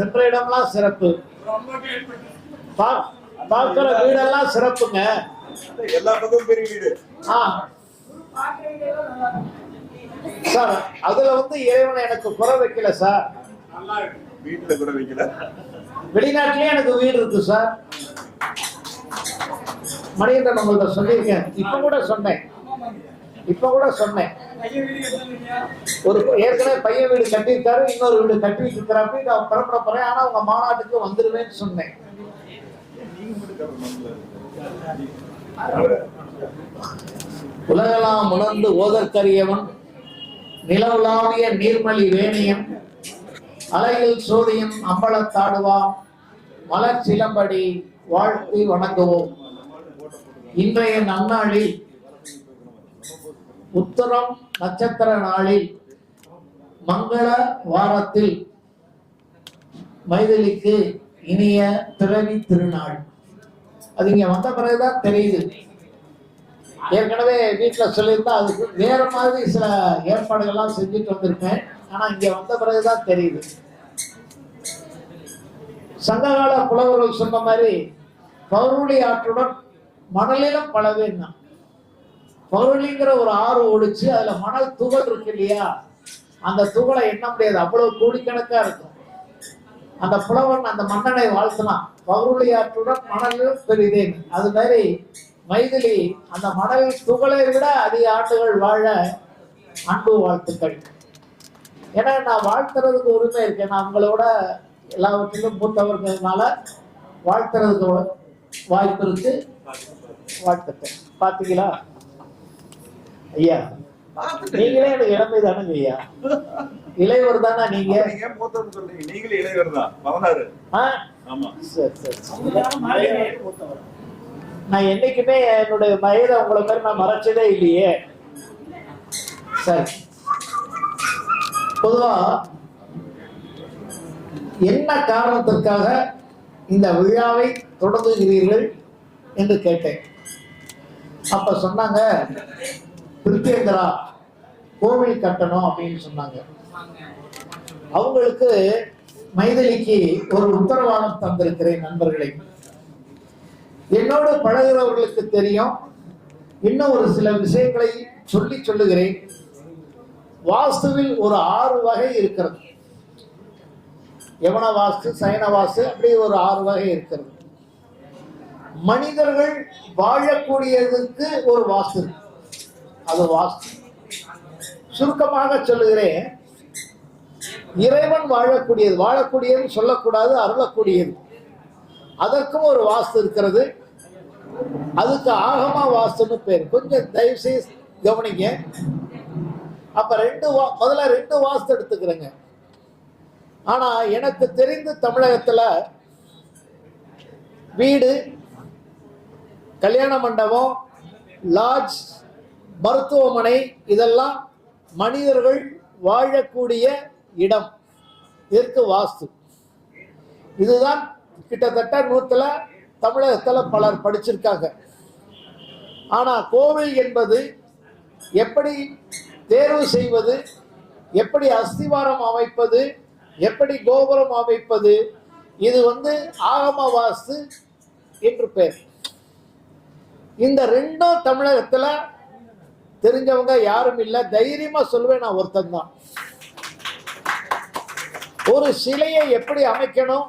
சென்ற இடம்லாம் சிறப்பு. பார்க்கிற வீடெல்லாம் சிறப்புங்க. எல்லா பக்கமும் பெரிய வீடு. ஆ. சார் அதுல வந்து இறைவன் எனக்கு குறை வைக்கல சார். வீட்டுல கூட வைக்கல. வெளிநாட்டிலேயே எனக்கு வீடு இருக்கு சார். மணிகண்டன் உங்கள்ட்ட சொல்லியிருக்கேன். இப்ப கூட சொன்னேன். இப்ப கூட சொன்னேன். ஒரு ஏற்கனவே பையன் வீடு கட்டியிருக்காரு இன்னொரு வீடு கட்டிட்டு இருக்கிறாப்ப நான் புறப்பட போறேன். ஆனா உங்க மாநாட்டுக்கு வந்துருவேன்னு சொன்னேன். உலகெல்லாம் உணர்ந்து ஓதற்கரியவன் நிலவுலாவிய நீர்மலி வேணியன் அலையில் சூரியன் அம்பலத்தாடுவான் மலர் சிலம்படி வாழ்த்தி வணங்குவோம். இன்றைய நன்னாளில் உத்தரம் நட்சத்திர நாளில் மங்கள வாரத்தில் மைதிலிக்கு இனிய பிறவி திருநாள். அது இங்க வந்த பிறகுதான் தெரியுது. ஏற்கனவே வீட்டுல சொல்லியிருந்தா அதுக்கு வேற மாதிரி சில ஏற்பாடுகள்லாம் செஞ்சுட்டு வந்திருக்கேன் ஆனா இங்க வந்த பிறகுதான் தெரியுது. சங்ககால புலவர்கள் சொன்ன மாதிரி பௌருளி ஆற்றுடன் மணலிலும் பலவேன்னா பௌருளிங்கிற ஒரு ஆறு ஓடிச்சு அதுல மணல் துகள் இருக்கு இல்லையா? அந்த துகளை எண்ண முடியாது. அவ்வளவு கோடிக்கணக்கா இருக்கும். அந்த புலவன் அந்த மன்னனை வாழ்த்தினான் பௌருளி ஆற்றுடன் பெரிதேன் அது மாதிரி மைதிலி அந்த மணல் துகளை விட அதிக ஆண்டுகள் வாழ அன்பு வாழ்த்துக்கள். ஏன்னா நான் வாழ்த்துறதுக்கு உரிமை இருக்கேன் நான் உங்களோட எல்லாவற்றிலும் மூத்தவர்கள்னால வாழ்த்துறதுக்கு வாய்ப்பு இருக்கு. வாழ்த்துக்கள். பாத்தீங்களா ஐயா நீங்களே எனக்கு இளமை தானுங்க ஐயா. இளையவர் தானே நீங்க? சொல்றீங்க நீங்களே இளையவர் தான் பதினாறு? ஆமா. சரி சரி நான் என்னைக்குமே என்னுடைய வயதை உங்களை மாதிரி நான் மறைச்சதே இல்லையே. சரி. பொதுவா என்ன காரணத்திற்காக இந்த விழாவை தொடங்குகிறீர்கள் என்று கேட்டேன். அப்ப சொன்னாங்க பிரித்தேந்திரா கோவில் கட்டணும் அப்படின்னு சொன்னாங்க. அவங்களுக்கு மைதிலிக்கு ஒரு உத்தரவாதம் தந்திருக்கிறேன் நண்பர்களை. என்னோடு பழகிறவர்களுக்கு தெரியும். இன்னும் ஒரு சில விஷயங்களை சொல்லி சொல்லுகிறேன். வாஸ்துவில் ஒரு ஆறு வகை இருக்கிறது. யவன வாஸ்து சயன வாஸ்து அப்படி ஒரு ஆறு வகை இருக்கிறது. மனிதர்கள் வாழக்கூடியதுக்கு ஒரு வாஸ்து இருக்கு. அது வாஸ்து சுருக்கமாக சொல்லுகிறேன். இறைவன் வாழக்கூடியது வாழக்கூடியது சொல்லக்கூடாது அருளக்கூடியது. அதற்கும் ஒரு வாஸ்து இருக்கிறது. அதுக்கு ஆகமா வாஸ்துன்னு பேர். கொஞ்சம் தயவு செய்து கவனிங்க. அப்ப ரெண்டு வா- முதல்ல ரெண்டு வாஸ்து எடுத்துக்கிறேங்க. ஆனா எனக்கு தெரிந்து தமிழகத்துல வீடு கல்யாண மண்டபம் லாட்ஜ் மருத்துவமனை இதெல்லாம் மனிதர்கள் வாழக்கூடிய இடம் இதற்கு வாஸ்து. இதுதான் கிட்டத்தட்ட நூற்றில் தமிழகத்தில் பலர் படிச்சிருக்காங்க. ஆனால் கோவில் என்பது எப்படி தேர்வு செய்வது எப்படி அஸ்திவாரம் அமைப்பது எப்படி கோபுரம் அமைப்பது இது வந்து ஆகம வாஸ்து என்று பெயர் இந்த ரெண்டும் தமிழகத்தில் தெரிஞ்சவங்க யாரும் இல்லை. தைரியமா சொல்லுவேன் நான் ஒருத்தன் தான் ஒரு சிலையை எப்படி அமைக்கணும்?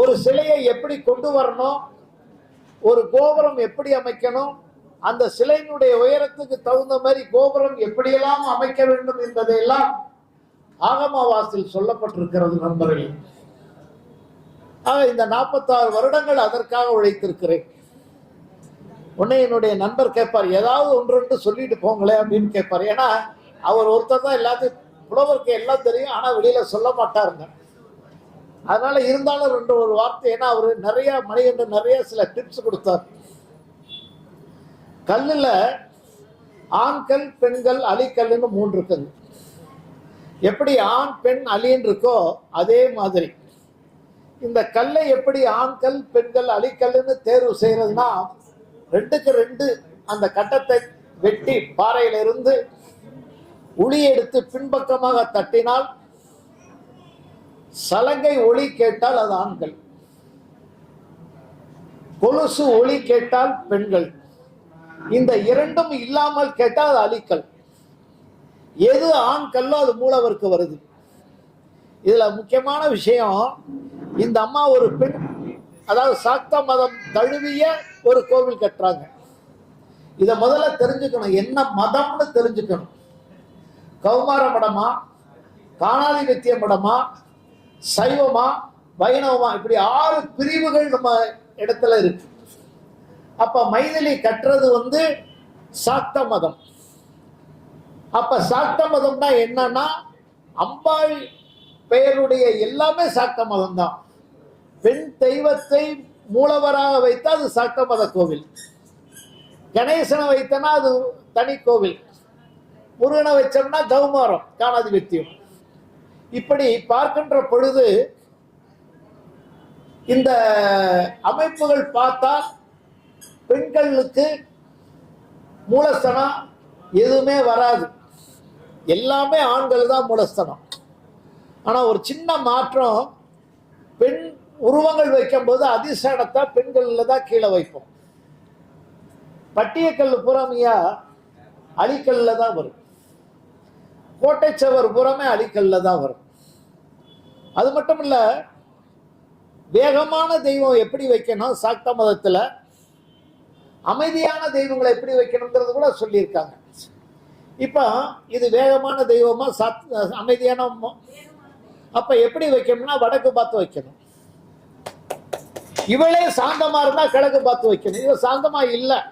ஒரு சிலையை எப்படி கொண்டு வரணும்? ஒரு கோபுரம் எப்படி அமைக்கணும்? அந்த சிலையினுடைய உயரத்துக்கு தகுந்த மாதிரி கோபுரம் எப்படியெல்லாம் அமைக்க வேண்டும் என்பதையெல்லாம் ஆகமாவாசில் சொல்லப்பட்டிருக்கிறது நண்பர்கள். ஆக இந்த நாற்பத்தாறு வருடங்கள் அதற்காக உழைத்திருக்கிறேன். உடனே என்னுடைய நண்பர் கேட்பார். ஏதாவது ஒன்று ரெண்டு சொல்லிட்டு போங்களேன் அப்படின்னு கேட்பார். ஏன்னா அவர் ஒருத்தர் தான் எல்லாத்தையும் புலவருக்கு எல்லாம் தெரியும் ஆனால் வெளியில சொல்ல மாட்டாருங்க. அதனால இருந்தாலும் ரெண்டு ஒரு வார்த்தை. ஏன்னா அவர் நிறைய மணிகண்டன் நிறைய சில டிப்ஸ் கொடுத்தார். கல்லுல ஆண்கள் பெண்கள் அலிக்கல்லுன்னு மூன்று இருக்குங்க. எப்படி ஆண் பெண் அலின்னு இருக்கோ அதே மாதிரி. இந்த கல்லை எப்படி ஆண்கள் பெண்கள் அலிக்கல்லுன்னு தேர்வு செய்யறதுன்னா ரெண்டுக்கு ரெண்டு அந்த கட்டத்தை வெட்டி பாறையிலிருந்து ஒளி எடுத்து பின்பக்கமாக தட்டினால் சலங்கை ஒளி கேட்டால் அது ஆண்கள். கொலுசு ஒளி கேட்டால் பெண்கள். இந்த இரண்டும் இல்லாமல் கேட்டால் அது அலிக்கல் எது ஆண் கல்லோ அது மூலவருக்கு வருது. இதுல முக்கியமான விஷயம் இந்த அம்மா ஒரு பெண் அதாவது சாக்த மதம் தழுவிய ஒரு கோவில் கட்டுறாங்க. இதை முதல்ல தெரிஞ்சுக்கணும். என்ன மதம்னு தெரிஞ்சுக்கணும். கௌமார மடமா? காணாதிபத்திய மடமா? சைவமா? வைணவமா? இப்படி ஆறு பிரிவுகள் நம்ம இடத்துல இருக்கு. அப்ப மைதிலி கட்டுறது வந்து சாக்த மதம். அப்ப சாக்த மதம்னா என்னன்னா அம்பாள் பெயருடைய எல்லாமே சாக்த மதம் தான் பெண் தெய்வத்தை மூலவராக வைத்தா அது சட்டமத கோவில். கணேசனை வைத்தனா அது தனி கோவில். முருகனை வச்சோம்னா கௌமாரம் காணாதிபத்தியம். இப்படி பார்க்கின்ற பொழுது இந்த அமைப்புகள் பார்த்தா பெண்களுக்கு மூலஸ்தனம் எதுவுமே வராது. எல்லாமே ஆண்கள் தான் மூலஸ்தனம். ஆனால் ஒரு சின்ன மாற்றம் பெண் உருவங்கள் வைக்கும்போது அதிசடத்தை பெண்களில் தான் கீழே வைப்போம் பட்டியக்கல் புறமையா அழிக்கல்ல தான் வரும். கோட்டைச்சவர் புறமே அழிக்கல்ல தான் வரும். அது மட்டும் இல்லை வேகமான தெய்வம் எப்படி வைக்கணும்? சாக்த மதத்தில் அமைதியான தெய்வங்களை எப்படி வைக்கணுங்கிறது கூட சொல்லியிருக்காங்க. இப்போ இது வேகமான தெய்வமாக சாத் அமைதியான அப்போ எப்படி வைக்கணும்னா வடக்கு பார்த்து வைக்கணும். இவளே சாந்தமா இருந்தா கிழக்கு பார்த்து வைக்கணும். இவ சாந்தமா இல்ல.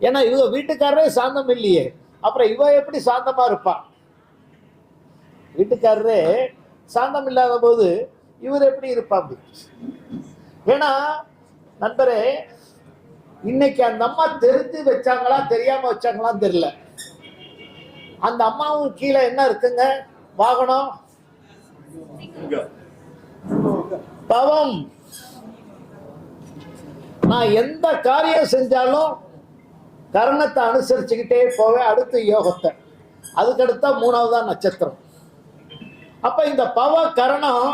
ஏன்னா இவ வீட்டுக்காரரே சாந்தம் இல்லையே. அப்புறம் இவ எப்படி சாந்தமா இருப்பா? வீட்டுக்காரரே சாந்தம் இல்லாத போது இவர் எப்படி இருப்பா ஏன்னா நண்பரே இன்னைக்கு அந்த அம்மா தெரிஞ்சு வச்சாங்களா தெரியாம வச்சாங்களான்னு தெரியல. அந்த அம்மாவும் கீழே என்ன இருக்குங்க? வாகனம்? பவம். நான் எந்த காரியம் செஞ்சாலும் கரணத்தை அனுசரிச்சுக்கிட்டே போவேன் அடுத்து யோகத்தை. அதுக்கடுத்தா மூணாவதா நட்சத்திரம். அப்ப இந்த பவ கரணம்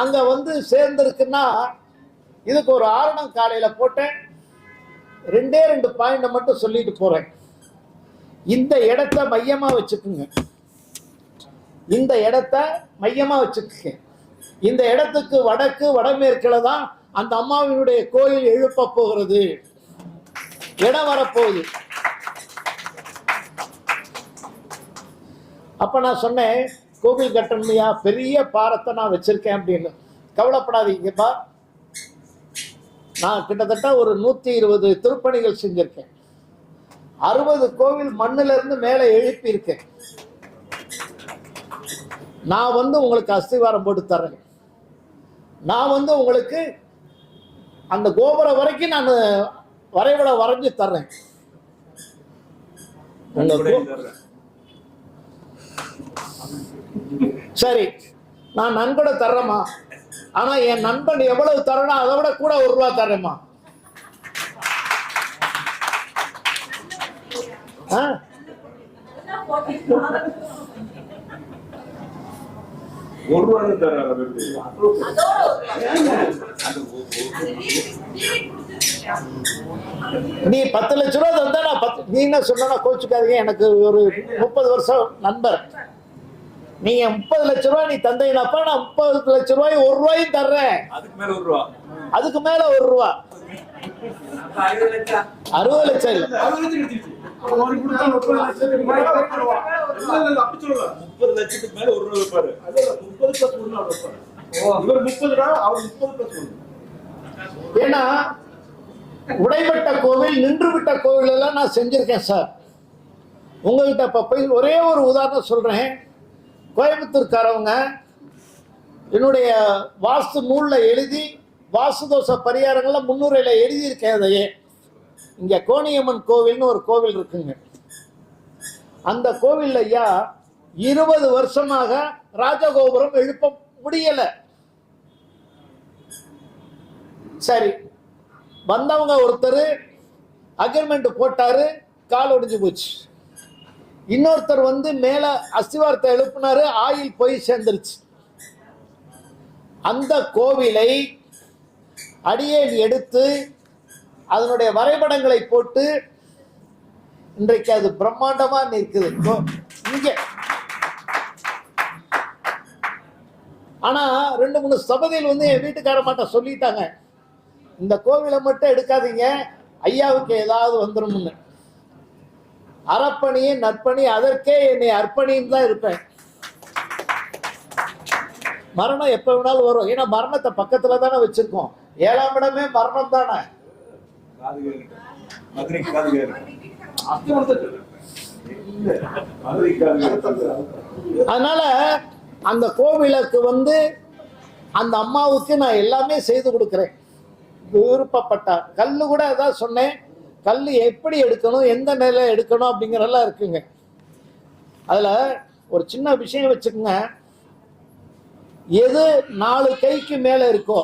அங்க வந்து சேர்ந்திருக்குன்னா இதுக்கு ஒரு ஆரணம் காலையில போட்டேன். ரெண்டே ரெண்டு பாயிண்ட் மட்டும் சொல்லிட்டு போறேன். இந்த இடத்த மையமா வச்சுக்குங்க. இந்த இடத்த மையமா வச்சுக்குங்க. இந்த இடத்துக்கு வடக்கு வடமேற்குல தான் அந்த அம்மாவினுடைய கோயில் எழுப்ப போகிறது. இடம் வரப்போகுது. அப்ப நான் சொன்னேன் கோவில் கட்டணுமையா பெரிய பாரத்தை நான் வச்சிருக்கேன் அப்படின்னு. கவலைப்படாதீங்கப்பா நான் கிட்டத்தட்ட ஒரு நூத்தி இருபது திருப்பணிகள் செஞ்சிருக்கேன். அறுபது கோவில் மண்ணுல இருந்து மேலே எழுப்பியிருக்கேன். நான் வந்து உங்களுக்கு அஸ்திவாரம் போட்டு தர்றேன். நான் வந்து உங்களுக்கு அந்த கோபுரம் வரைக்கும் நான் வரைபட வரைஞ்சு தர்றேன். சரி நான் நன்கொடை தர்றேம்மா ஆனா என் நண்பன் எவ்வளவு தரணும் அதை விட கூட ஒரு ரூபா தர்றேம்மா ஆ? ஒரு அவர் எப்படி? நீ பத்து லட்ச ரூபா தந்தா நான் பத்து நீ என்ன சொன்னா கோச்சுக்காதீங்க. எனக்கு ஒரு முப்பது வருஷம் நண்பர். நீங்க முப்பது லட்ச ரூபாய் நீ தந்தீங்கன்னாப்பா நான் முப்பது லட்ச ரூபாய் ஒரு ரூபாயும் தர்றேன். அதுக்கு மேல ஒரு ரூபா. அதுக்கு மேல ஒரு ரூபா. அறுபது லட்சம் இல்ல. முப்பது லட்சத்துக்கு மேல ஒரு ரூபா வைப்பாரு. ஏன்னா உடைபட்ட கோவில் நின்று விட்ட கோவில் எல்லாம் நான் செஞ்சிருக்கேன் சார் உங்ககிட்ட இப்ப ஒரே ஒரு உதாரணம் சொல்றேன். கோயம்புத்தூர்காரவங்க என்னுடைய வாஸ்து நூல்ல எழுதி வாஸ்து தோஷ பரிகாரங்கள்ல முன்னுரையில எழுதியிருக்கேன் அதையே. இங்க கோணியம்மன் கோவில்னு ஒரு கோவில் இருக்குங்க. அந்த கோவில் ஐயா இருபது வருஷமாக ராஜகோபுரம் எழுப்ப முடியல. சரி வந்தவங்க ஒருத்தர் அக்ரிமெண்ட் போட்டாரு கால் ஒடிஞ்சு போச்சு. இன்னொருத்தர் வந்து மேல அஸ்திவாரத்தை எழுப்பினாரு ஆயில் போய் சேர்ந்துருச்சு. அந்த கோவிலை அடியேன் எடுத்து அதனுடைய வரைபடங்களை போட்டு இன்றைக்கு அது பிரம்மாண்டமா நிற்குது. இங்க. ஆனா ரெண்டு மூணு சபதியில் வந்து என் வீட்டுக்கார மாட்ட சொல்லிட்டாங்க. இந்த கோவிலை மட்டும் எடுக்காதீங்க. ஐயாவுக்கு ஏதாவது வந்துடும்னு அறப்பணி நற்பணி அதற்கே என்னை அர்ப்பணின்னு தான் இருப்பேன். மரணம் எப்ப வேணாலும் வரும். ஏன்னா மரணத்தை பக்கத்துல தானே வச்சிருக்கோம். ஏழாம் இடமே மரணம் தானே. அதனால அந்த கோவிலுக்கு வந்து அந்த அம்மாவுக்கு நான் எல்லாமே செய்து கொடுக்குறேன். விருப்பப்பட்டா கல் கூட அதான் சொன்னேன். கல் எப்படி எடுக்கணும் எந்த நிலையில் எடுக்கணும் அப்படிங்கிறதெல்லாம் இருக்குங்க. அதில் ஒரு சின்ன விஷயம் வச்சுக்கோங்க. எது நாலு கைக்கு மேலே இருக்கோ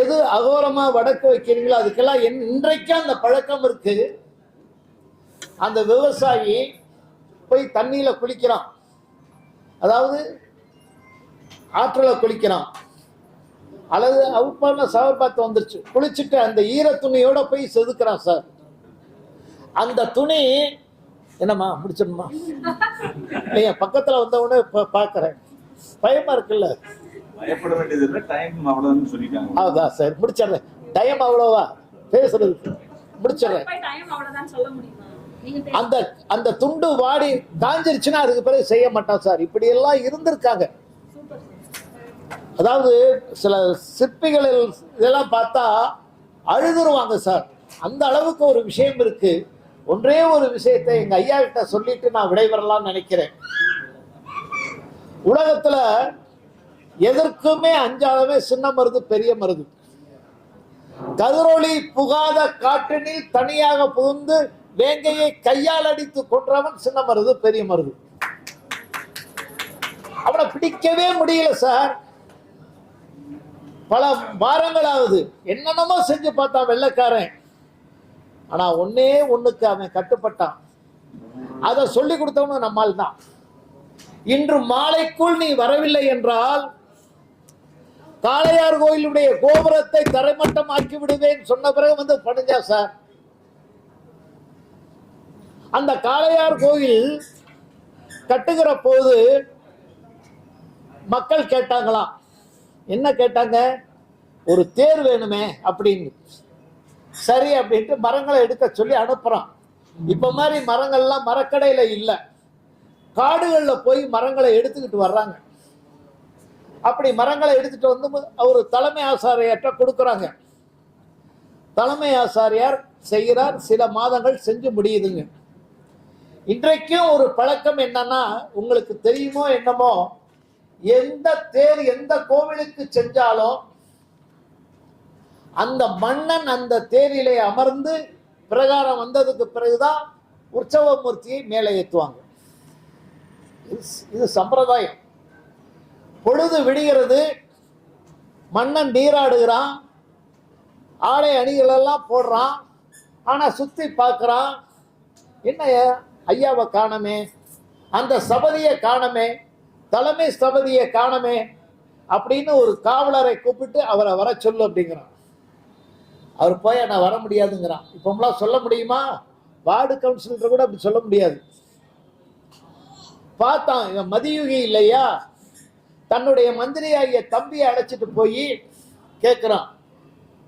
எது அகோரமாக வடக்கு வைக்கிறீங்களோ அதுக்கெல்லாம் என் இன்றைக்கும் அந்த பழக்கம் இருக்குது அந்த விவசாயி போய் தண்ணியில குளிக்கிறான். அதாவது ஆற்றுல குளிக்கிறான். அல்லது அவுப்பான சவர் பார்த்து வந்துருச்சு. குளிச்சுட்டு அந்த ஈர துணியோட போய் செதுக்குறான் சார். அந்த துணி என்னம்மா முடிச்சிடணுமா? நீங்க பக்கத்துல வந்த உடனே இப்ப பாக்குறேன் பயமா இருக்குல்ல? பயப்பட வேண்டியது இல்ல டைம் அவ்வளவுன்னு சொல்லிட்டாங்க. அதான் சார் முடிச்சிடுறேன். டைம் அவ்வளோவா? பேசுறதுக்கு முடிச்சிடுறேன். அந்த அந்த துண்டு வாடி காஞ்சிருச்சுன்னா அதுக்கு பிறகு செய்ய மாட்டான் சார். இப்படி எல்லாம் இருந்திருக்காங்க. அதாவது சில சிற்பிகள் இதெல்லாம் பார்த்தா அழுதுருவாங்க சார். அந்த அளவுக்கு ஒரு விஷயம் இருக்கு. ஒன்றே ஒரு விஷயத்தை எங்க ஐயா கிட்ட சொல்லிட்டு நான் விடைபெறலாம்னு நினைக்கிறேன். உலகத்துல எதற்குமே அஞ்சாதவே சின்ன மருது பெரிய மருது. கதிரொளி புகாத காற்றினில் தனியாக புகுந்து வேங்கையை கையால் அடித்து கொன்றவன் சின்ன மருது பெரிய மருது. அவனை பிடிக்கவே முடியல சார். பல வாரங்களாவது என்னென்னமோ செஞ்சு பார்த்தான் வெள்ளைக்காரன். ஆனா ஒன்னே ஒண்ணுக்கு அவன் கட்டுப்பட்டான். அதை சொல்லி கொடுத்தவனும் நம்மால் தான். இன்று மாலைக்குள் நீ வரவில்லை என்றால் காளையார் கோயிலுடைய கோபுரத்தை தரைமட்டம் ஆக்கி விடுவேன் சொன்ன பிறகு வந்து பணிஞ்சா சார். அந்த காளையார் கோயில் கட்டுகிற போது மக்கள் கேட்டாங்களாம் என்ன கேட்டாங்க? ஒரு தேர் வேணுமே அப்படின்னு. சரி அப்படின்ட்டு மரங்களை எடுக்க சொல்லி அனுப்புறான். இப்ப மாதிரி மரங்கள்லாம் மரக்கடையில இல்லை. காடுகளில் போய் மரங்களை எடுத்துக்கிட்டு வர்றாங்க. அப்படி மரங்களை எடுத்துட்டு வந்து அவர் தலைமை ஆசாரியார்கிட்ட கொடுக்குறாங்க. தலைமை ஆசாரியார் செய்கிறார். சில மாதங்கள் செஞ்சு முடியுதுங்க. இன்றைக்கும் ஒரு பழக்கம் என்னன்னா உங்களுக்கு தெரியுமோ என்னமோ எந்த தேர் எந்த கோவிலுக்கு செஞ்சாலும் அந்த மன்னன் அந்த தேரிலே அமர்ந்து பிரகாரம் வந்ததுக்கு பிறகுதான் உற்சவ மூர்த்தியை மேலே ஏற்றுவாங்க இது- இது சம்பிரதாயம். பொழுது விடுகிறது மன்னன் நீராடுகிறான் ஆடை அணிகளெல்லாம் போடுறான் ஆனால் சுற்றி பார்க்குறான் என்ன ஐயாவை காணமே அந்த சபதியை காணமே தலைமை சபதியை காணமே அப்படின்னு ஒரு காவலரை கூப்பிட்டு அவரை வர சொல்லு அப்படிங்கிறான். அவர் போய் நான் வர முடியாதுங்கிறான். இப்போம்லாம் சொல்ல முடியுமா? வார்டு கவுன்சிலர் கூட அப்படி சொல்ல முடியாது. பார்த்தான் இவன் மதியுகி இல்லையா? தன்னுடைய மந்திரியாகிய தம்பியை அழைச்சிட்டு போய் கேட்குறான்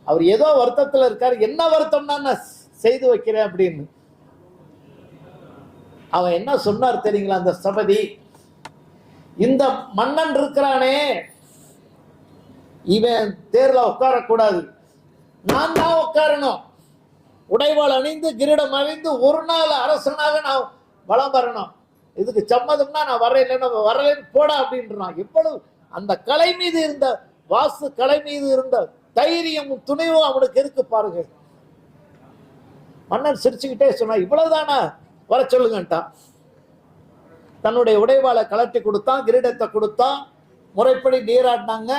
அவர் ஏதோ வருத்தத்தில் இருக்கார். என்ன வருத்தம்னா நான் செய்து வைக்கிறேன் அப்படின்னு. அவன் என்ன சொன்னார் தெரியுங்களா அந்த சபதி? இந்த மன்னன் இருக்கிறானே. இவன் தேர்ல உட்காரக்கூடாது. நான் தான் உட்காரணும். உடைவாள் அணிந்து கிரீடம் அணிந்து ஒரு நாள் அரசனாக நான் வலம் வரணும். இதுக்கு சம்மதம்னா நான் வரேன் இல்லைன்னா போட போடா அப்படின்றான். எவ்வளவு அந்த கலை மீது இருந்த வாஸ்து கலை மீது இருந்த தைரியமும் துணிவும் அவனுக்கு இருக்கு பாருங்க. மன்னன் சிரிச்சுக்கிட்டே சொன்னா இவ்வளவுதானா? வர சொல்லுங்கன்ட்டான் தன்னுடைய உடைவாளை கலட்டி கொடுத்தான் கிரீடத்தை கொடுத்தான் முறைப்படி நீராடினாங்க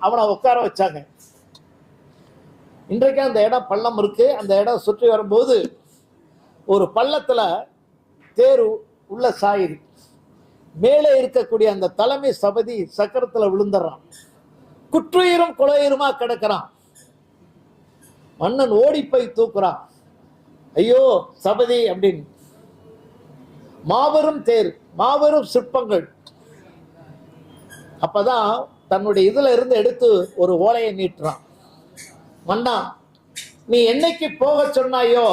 அவனை உட்கார வச்சாங்க. இன்றைக்கு அந்த இடம் பள்ளம் இருக்கு. அந்த இடம் சுற்றி வரும்போது ஒரு பள்ளத்துல தேர் உள்ள சாயுது. மேலே இருக்கக்கூடிய அந்த தலைமை சபதி சக்கரத்துல விழுந்துடுறான். குற்றுயிரும் கொலையுருமா கிடக்கிறான். மன்னன் ஓடிப்பை தூக்குறான். ஐயோ சபதி அப்படின்னு. மாபெரும் தேர் மாபெரும் சிற்பங்கள். அப்பதான் தன்னுடைய இதுல இருந்து எடுத்து ஒரு ஓலையை நீட்டுறான். மன்னா நீ என்னைக்கு போக சொன்னாயோ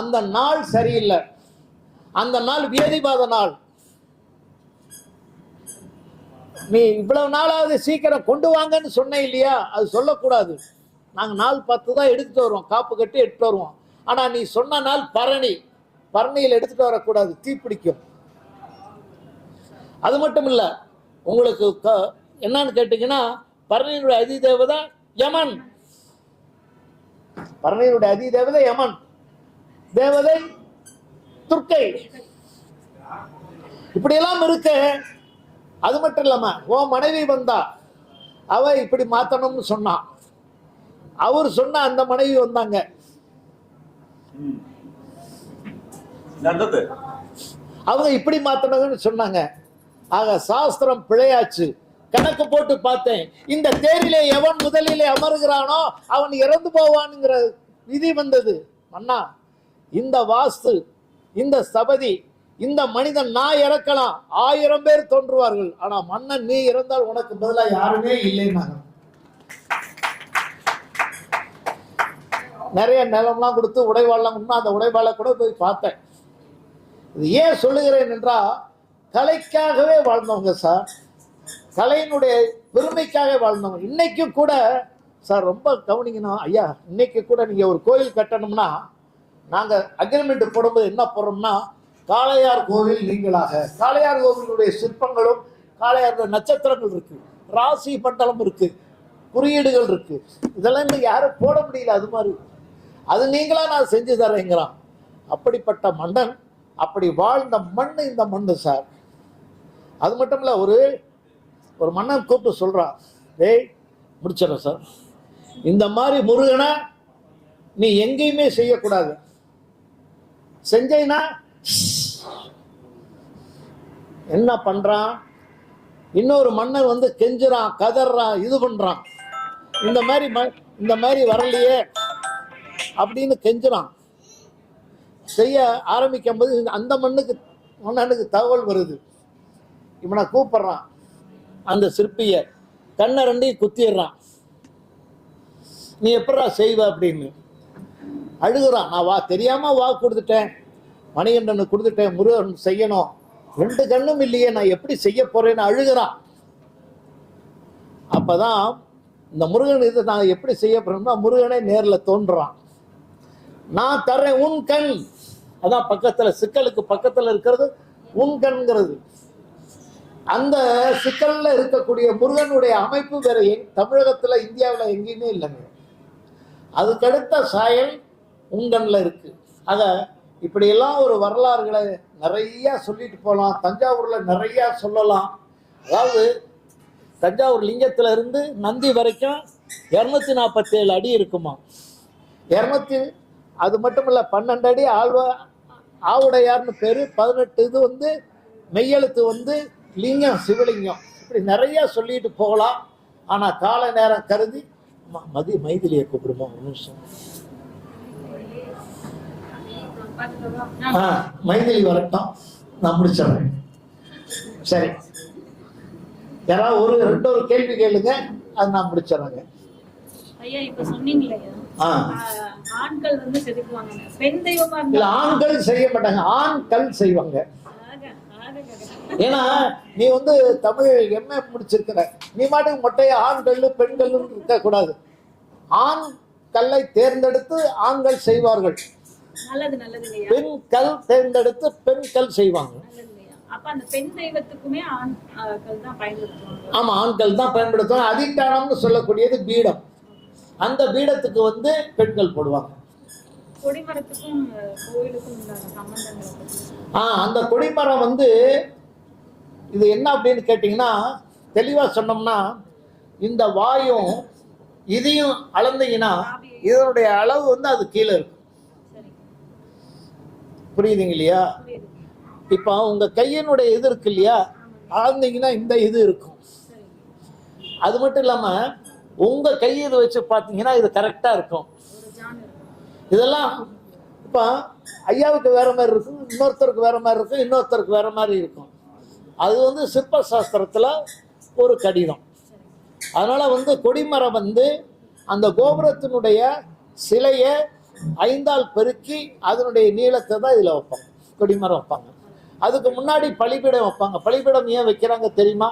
அந்த நாள் சரியில்லை. அந்த நாள் வியதிபாத நாள். நீ இவ்வளவு நாளாவது சீக்கிரம் கொண்டு வாங்கன்னு சொன்ன இல்லையா? அது சொல்லக்கூடாது. நாங்கள் நாள் பார்த்து தான் எடுத்துட்டு வருவோம். காப்பு கட்டி எடுத்துட்டு வருவோம். ஆனால் நீ சொன்ன நாள் பரணி. பரணியில் எடுத்துட்டு வரக்கூடாது. தீப்பிடிக்கும் அது மட்டும் இல்ல உங்களுக்கு என்னன்னு கேட்டீங்கன்னா பரணியினுடைய அதிதேவதை யமன். பரணியினுடைய அதிதேவதை யமன். தேவதை துர்க்கை. இப்படியெல்லாம் இருக்கு அது மட்டும் இல்லாம ஓ மனைவி வந்தா அவ இப்படி மாத்தணும்னு சொன்னான் அவர் சொன்ன அந்த மனைவி வந்தாங்க ம். நடந்தது. அவங்க இப்படி மாத்தணும்னு சொன்னாங்க. ஆக சாஸ்திரம் பிழையாச்சு. கணக்கு போட்டு பார்த்தேன். இந்த தேரிலே எவன் முதலிலே அமருகிறானோ அவன் இறந்து போவான்ங்கிற விதி வந்தது. மன்னா இந்த வாஸ்து இந்த சபதி இந்த மனிதன் நான் இறக்கலாம். ஆயிரம் பேர் தோன்றுவார்கள். ஆனா மன்னன் நீ இறந்தால் உனக்கு பதிலாக யாருமே இல்லைன்னாங்க நிறைய நிலம்லாம் கொடுத்து உடைவாள்லாம் கொடுத்தா அந்த உடைவாளை கூட போய் பார்த்தேன். இது ஏன் சொல்லுகிறேன் என்றால் கலைக்காகவே வாழ்ந்தவங்க சார். கலையினுடைய பெருமைக்காக வாழ்ந்தவங்க. இன்னைக்கும் கூட சார் ரொம்ப கவனிக்கணும். ஐயா இன்னைக்கு கூட நீங்கள் ஒரு கோயில் கட்டணும்னா நாங்கள் அக்ரிமெண்ட் போடும்போது என்ன போடுறோம்னா காளையார் கோவில் நீங்களாக. காளையார் கோவிலுடைய சிற்பங்களும் காளையார் நட்சத்திரங்கள் இருக்கு. ராசி மண்டலம் இருக்கு. குறியீடுகள் இருக்கு. இதெல்லாம் இன்னைக்கு யாரும் போட முடியல அது மாதிரி. அது நீங்களா நான் செஞ்சு தரேங்கிறான். அப்படிப்பட்ட மன்னன் அப்படி வாழ்ந்த மண் இந்த மண்ணு சார். அது மட்டும் இல்லை ஒரு ஒரு மன்னன் கூப்பிட்டு சொல்கிறான் டேய் முடிச்சிடறேன் சார். இந்த மாதிரி முருகனை நீ எங்கேயுமே செய்யக்கூடாது. செஞ்சைனா என்ன பண்றான்? இன்னொரு மன்னர் வந்து கெஞ்சுறான் கதறான் இது பண்றான். இந்த மாதிரி ம- இந்த மாதிரி வரலையே அப்படின்னு கெஞ்சுறான். செய்ய ஆரம்பிக்கும் போது அந்த மண்ணுக்கு மன்னனுக்கு தகவல் வருது. இவனை கூப்பிடுறான். அந்த சிற்பிய கண்ணை ரெண்டையும் குத்திடுறான். நீ எப்படா செய்வ அப்படின்னு. அழுகுறான். நான் வா தெரியாம வா கொடுத்துட்டேன். மணிகண்டனுக்கு கொடுத்துட்டேன் முருகன் செய்யணும். ரெண்டு கண்ணும் இல்லையே நான் எப்படி செய்ய போறேன்னு அழுகிறான். அப்பதான் இந்த முருகன் இதை நான் எப்படி செய்ய போறேன்னா முருகனே நேரில் தோன்றுறான். நான் தர்றேன் உன் கண். அதான் பக்கத்தில் சிக்கலுக்கு பக்கத்தில் இருக்கிறது உன் அந்த சிக்கல்ல இருக்கக்கூடிய முருகனுடைய அமைப்பு வேற எங் இந்தியாவில் எங்கேயுமே இல்லைங்க. அதுக்கடுத்த சாயல் உங்கன்ல இருக்கு. ஆக இப்படியெல்லாம் ஒரு வரலாறுகளை நிறைய சொல்லிட்டு போகலாம் தஞ்சாவூரில் நிறையா சொல்லலாம். அதாவது தஞ்சாவூர் லிங்கத்தில் இருந்து நந்தி வரைக்கும் இரநூத்தி நாற்பத்தி ஏழு அடி இருக்குமா? இரநூத்தி அது மட்டும் இல்லை பன்னெண்டு அடி ஆழ்வா ஆவுடையார்னு பேர் பதினெட்டு இது வந்து மெய்யெழுத்து வந்து லிங்கம் சிவலிங்கம். இப்படி நிறைய சொல்லிட்டு போகலாம். ஆனால் கால நேரம் கருதி ம- மதி மைதிலியை கூப்பிடுமா ஒரு நிமிஷம். ஆ மைதிலி வரட்டும். நான் முடிச்சிடுறேன். சரி. யாராவது ஒரு ரெண்டு ஒரு கேள்வி கேளுங்க. அது நான் முடிச்சிடுறேங்க. ஐயா இப்ப ஆண்கள் வந்து செதுக்குவாங்க பெண் தெய்வமா இல்ல ஆண்கள் செய்ய மாட்டாங்க. ஆண்கள் செய்வாங்க. ஏன்னா நீ வந்து தமிழ் எம்ஏ முடிச்சிருக்கிற. நீ மாட்டுக்கு மொட்டைய ஆண்கள் பெண்கள் இருக்க கூடாது. ஆண் கல்லை தேர்ந்தெடுத்து ஆண்கள் செய்வார்கள். பெண் கல் தேர்ந்தெடுத்து பெண்கள் செய்வாங்க. நல்லது இல்லையா? அப்ப அந்த பெண் தான் பயன்படுத்துவாங்க. ஆமா ஆண்கள் தான் பயன்படுத்துவாங்க. அதிட்டானம்னு சொல்லக்கூடியது பீடம். அந்த பீடத்துக்கு வந்து பெண்கள் போடுவாங்க. ஆ அந்த கொடிமரம் வந்து இது என்ன அப்படின்னு கேட்டிங்கன்னா தெளிவாக சொன்னோம்னா இந்த வாயும் இதையும் அளந்தீங்கன்னா இதனுடைய அளவு வந்து அது கீழே இருக்கும். புரியுதுங்க இல்லையா? இப்போ உங்க கையினுடைய இது இருக்கு இல்லையா? ஆழ்ந்தீங்கன்னா இந்த இது இருக்கும். அது மட்டும் இல்லாம உங்க கையை இதை வச்சு பார்த்தீங்கன்னா இது கரெக்டா இருக்கும். இதெல்லாம் இப்போ ஐயாவுக்கு வேற மாதிரி இருக்கும் இன்னொருத்தருக்கு வேற மாதிரி இருக்கும் இன்னொருத்தருக்கு வேற மாதிரி இருக்கும். அது வந்து சிற்ப சாஸ்திரத்துல ஒரு கடிதம். அதனால வந்து கொடிமரம் வந்து அந்த கோபுரத்தினுடைய சிலையை ஐந்தால் பெருக்கி அதனுடைய நீளத்தை தான் இதில் வைப்பாங்க. கொடிமரம் வைப்பாங்க. அதுக்கு முன்னாடி பலிபீடம் வைப்பாங்க. பலிபீடம் ஏன் வைக்கிறாங்க தெரியுமா?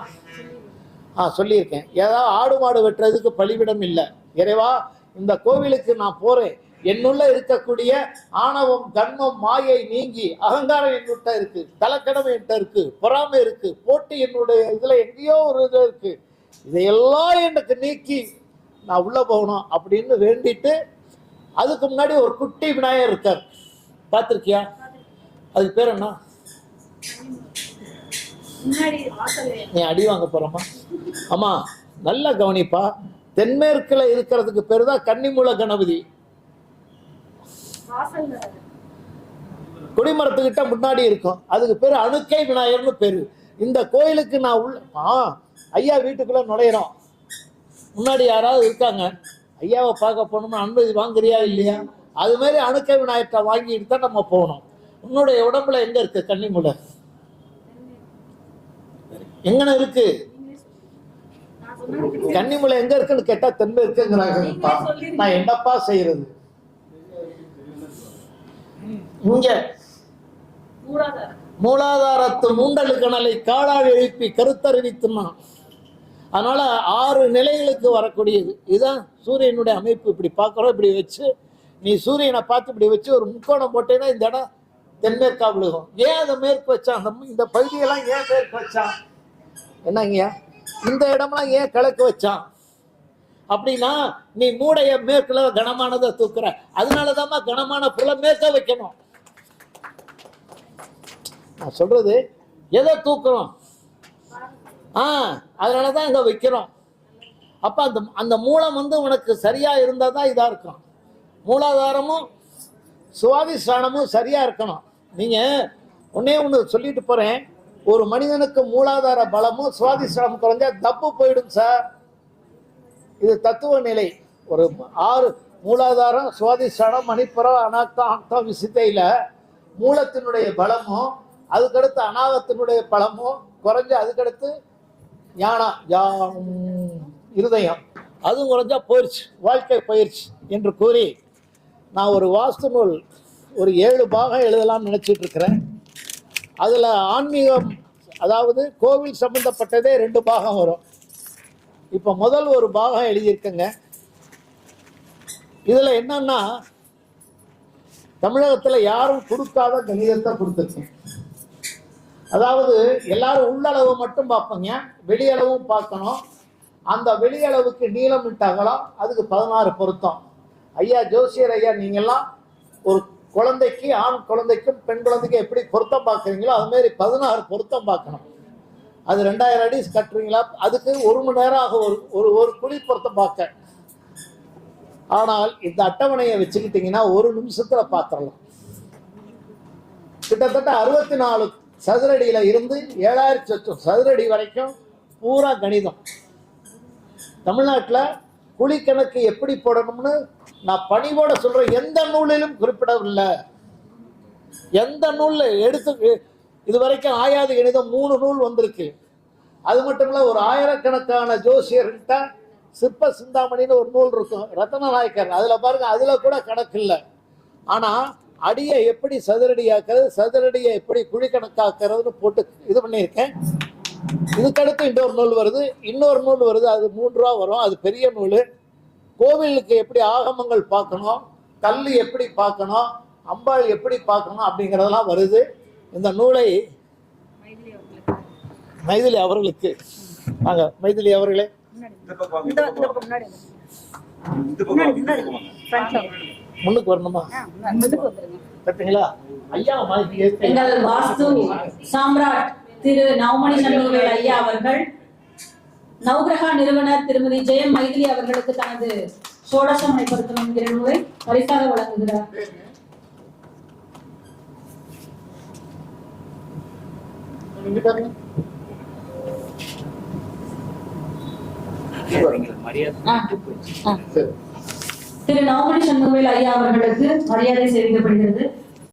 ஆ சொல்லியிருக்கேன். ஏதாவது ஆடு மாடு வெட்டுறதுக்கு பழிவிடம் இல்லை. இறைவா இந்த கோவிலுக்கு நான் போறேன். என்னுள்ள இருக்கக்கூடிய ஆணவம் கண்மம் மாயை நீங்கி அகங்காரம் என்னுட்ட இருக்கு தலக்கடம் என்கிட்ட இருக்கு பொறாமை இருக்கு போட்டி என்னுடைய இதுல எங்கேயோ ஒரு இது இருக்கு. இதையெல்லாம் எனக்கு நீக்கி நான் உள்ள போகணும் அப்படின்னு வேண்டிட்டு அதுக்கு முன்னாடி ஒரு குட்டி விநாயகர் இருக்கார். பார்த்துருக்கியா? அதுக்கு பேர் என்ன? நீ அடி வாங்க போறோமா ஆமா நல்லா கவனிப்பா. தென்மேற்குல இருக்கிறதுக்கு பேரு தான் கன்னிமூல கணபதி. கொடிமரத்துக்கிட்ட முன்னாடி இருக்கும். அதுக்கு பேரு அணுக்கை விநாயகர்னு பேரு. இந்த கோயிலுக்கு நான் உள்ள ஆ ஐயா வீட்டுக்குள்ள நுழையிறோம். முன்னாடி யாராவது இருக்காங்க? ஐயாவை பார்க்க போனோம்னா அனுமதி வாங்குறியா இல்லையா? அது மாதிரி அணுக்கை விநாயகத்தை வாங்கிட்டு தான் நம்ம போகணும். உன்னுடைய உடம்புல எங்க இருக்கு கன்னிமூலை? எங்கன இருக்கு? கன்னிமலை எங்க இருக்குன்னு கேட்டா தென்மேற்குங்கிறாங்கப்பா நான் என்னப்பா செய்யறது? இங்க மூலாதாரத்து மூண்டலு கணலை காலால் எழுப்பி கருத்தறிவித்துனான் அதனால ஆறு நிலைகளுக்கு வரக்கூடியது. இதுதான் சூரியனுடைய அமைப்பு. இப்படி பார்க்குறோம் இப்படி வச்சு நீ சூரியனை பார்த்து இப்படி வச்சு ஒரு முக்கோணம் போட்டேன்னா இந்த இடம் தென்மேற்கா விழுகும். ஏன் அதை மேற்கு வச்சான்? அந்த இந்த பகுதியெல்லாம் ஏன் மேற்கு வச்சான்? என்னங்கய்யா இந்த இடம்லாம் ஏன் கிழக்கு வச்சான்? அப்படின்னா நீ மூடைய மேற்குல கனமானதை தூக்குற. அதனாலதாம்மா கனமான புல மேற்க வைக்கணும். நான் சொல்றது எதை தூக்குறோம்? ஆ அதனால தான் இங்கே வைக்கிறோம். அப்போ அந்த அந்த மூலம் வந்து உனக்கு சரியா இருந்தால் தான் இதாக இருக்கும். மூலாதாரமும் சுவாதிஷ்டானமும் சரியா இருக்கணும். நீங்கள் உன்னே ஒன்று சொல்லிட்டு போகிறேன் ஒரு மனிதனுக்கு மூலாதார பலமும் சுவாதிஷ்டானம் குறைஞ்சா தப்பு போயிடும் சார். இது தத்துவ நிலை. ஒரு ஆறு மூலாதாரம் சுவாதிஷ்டானம் மணிப்புறம் அனாத்தம் ஆக்தம் விசித்தையில் மூலத்தினுடைய பலமும் அதுக்கடுத்து அனாகத்தினுடைய பலமும் குறைஞ்சு அதுக்கடுத்து ஞானம் யா- இருதயம். அதுவும் குறைஞ்சா போயிடுச்சு வாழ்க்கை போயிடுச்சு என்று கூறி நான் ஒரு வாஸ்து நூல் ஒரு ஏழு பாகம் எழுதலாம்னு நினச்சிட்டு இருக்கிறேன். அதில் ஆன்மீகம் அதாவது கோவில் சம்பந்தப்பட்டதே ரெண்டு பாகம் வரும். இப்போ முதல் ஒரு பாகம் எழுதியிருக்கேங்க. இதில் என்னன்னா தமிழகத்தில் யாரும் கொடுக்காத கணிதத்தை கொடுத்துருக்கேன். அதாவது எல்லாரும் உள்ளளவு மட்டும் பார்ப்பங்க. வெளியளவும் பார்க்கணும். அந்த வெளியளவுக்கு நீளம் விட்டாங்களோ அதுக்கு பதினாறு பொருத்தம். ஐயா ஜோசியர் ஐயா நீங்கள்லாம் ஒரு குழந்தைக்கு ஆண் குழந்தைக்கும் பெண் குழந்தைக்கும் எப்படி பொருத்தம் பார்க்குறீங்களோ அது மாதிரி பதினாறு பொருத்தம் பார்க்கணும். அது ரெண்டாயிரம் அடி கட்டுறீங்களா? அதுக்கு ஒரு மணி நேரம் ஆகும். ஒரு ஒரு ஒரு குழி பொருத்தம் பார்க்க. ஆனால் இந்த அட்டவணையை வச்சுக்கிட்டீங்கன்னா ஒரு நிமிஷத்துல பார்த்துடலாம். கிட்டத்தட்ட அறுபத்தி நாலு சதுரடியில் இருந்து ஏழாயிரத்தி சதுரடி வரைக்கும் பூரா கணிதம். தமிழ்நாட்டில் குழிக்கணக்கு எப்படி போடணும்னு நான் பணிவோட சொல்றேன் எந்த நூலிலும் குறிப்பிடவில்லை. எந்த நூலில் எடுத்து இது வரைக்கும் ஆயாது கணிதம் மூணு நூல் வந்திருக்கு. அது மட்டும் இல்லை ஒரு ஆயிரக்கணக்கான ஜோசியர்கிட்ட சிற்ப சிந்தாமணின்னு ஒரு நூல் இருக்கும் ரத்தன நாயக்கர் அதில் பாருங்க அதில் கூட கணக்கு இல்லை. ஆனால் அடியை எப்படி சதுரடியாக்குறது சதுரடியை எப்படி குழிக்கணக்காக்குறதுன்னு போட்டு இது பண்ணியிருக்கேன். இதுக்கடுத்து இன்னொரு நூல் வருது. இன்னொரு நூல் வருது. அது மூன்று ரூபா வரும். அது பெரிய நூல். கோவிலுக்கு எப்படி ஆகமங்கள் பார்க்கணும்? கல் எப்படி பார்க்கணும்? அம்பாள் எப்படி பார்க்கணும்? அப்படிங்கிறதெல்லாம் வருது. இந்த நூலை மைதிலி அவர்களுக்கு. மைதிலி அவர்களுக்கு வாங்க மைதிலி அவர்களே முன்னுக்கு வரணுமா? முன்னுக்கு வந்துருங்க. கட்டுங்களா ஐயா வாஸ்து சாம்ராட். திரு நவமணி நம்பிகள் ஐயா அவர்கள் நவகிரகா நிறுவனர் திருமதி ஜெயம் மைதிலி அவர்களுக்கு தனது சோடசமனை பொருத்தம் என்கிற நூலை பரிசாக வழங்குகிறார். திரு நவமணி சண்முகவேல் ஐயா அவர்களுக்கு மரியாதை செய்விக்கப்படுகிறது